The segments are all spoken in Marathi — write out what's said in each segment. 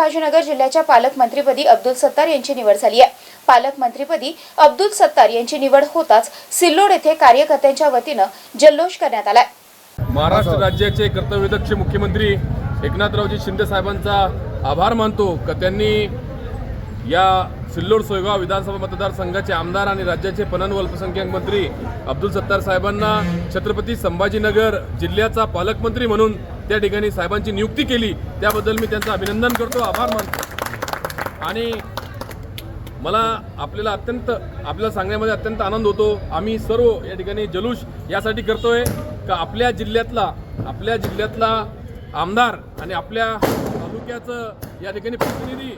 संभाजीनगर जिल्ह्याच्या पालकमंत्रीपदी अब्दुल सत्तार यांची निवड झाली आहे. पालकमंत्रीपदी अब्दुल सत्तार यांची निवड होताच सिल्लोड येथे कार्यकर्त्यांच्या वतीनं जल्लोष करण्यात आलाय. महाराष्ट्र राज्याचे कर्तव्यदक्ष मुख्यमंत्री एकनाथरावजी शिंदे साहेबांचा आभार मानतो का? त्यांनी या सिल्लोड सोयगाव विधानसभा मतदारसंघाचे आमदार आणि राज्याचे पणन व अल्पसंख्याक मंत्री अब्दुल सत्तार साहेबांना छत्रपती संभाजीनगर जिल्ह्याचा पालकमंत्री म्हणून त्या ठिकाणी साहेबांची नियुक्ती केली. त्याबद्दल मी त्यांचं अभिनंदन करतो. आभार मानतो. आणि मला आपल्याला अत्यंत आपल्याला सांगण्यामध्ये अत्यंत आनंद होतो. आम्ही सर्व या ठिकाणी जलूष यासाठी करतोय का आपल्या जिल्ह्यातला आपल्या जिल्ह्यातला आमदार आणि आपल्या तालुक्याचं या ठिकाणी प्रतिनिधी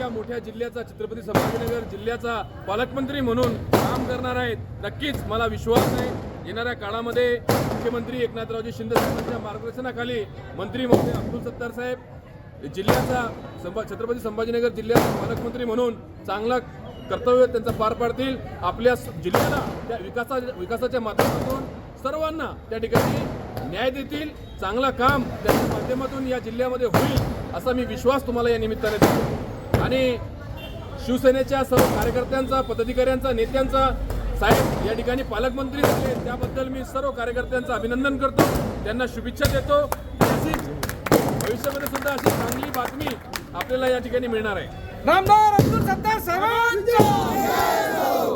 इतक्या मोठ्या जिल्ह्याचा छत्रपती संभाजीनगर जिल्ह्याचा पालकमंत्री म्हणून काम करणार आहेत नक्कीच मला विश्वास आहे येणाऱ्या काळामध्ये मुख्यमंत्री एकनाथरावजी शिंदे साहेबांच्या मार्गदर्शनाखाली मंत्री महोदय अब्दुल सत्तार साहेब जिल्ह्याचा संभा छत्रपती संभाजीनगर जिल्ह्याचा पालकमंत्री म्हणून चांगला कर्तव्य त्यांचा पार पाडतील. आपल्या जिल्ह्याला त्या विकासा विकासाच्या माध्यमातून सर्वांना त्या ठिकाणी न्याय देतील. चांगलं काम त्याच्या माध्यमातून या जिल्ह्यामध्ये होईल असा मी विश्वास तुम्हाला या निमित्ताने देतो. आणि शिवसेनेच्या सर्व कार्यकर्त्यांचा पदाधिकाऱ्यांचा नेत्यांचा साहेब या ठिकाणी पालकमंत्री झाले. त्याबद्दल मी सर्व कार्यकर्त्यांचं अभिनंदन करतो. त्यांना शुभेच्छा देतो. तशीच भविष्यामध्ये सुद्धा अशी चांगली बातमी आपल्याला या ठिकाणी मिळणार आहे.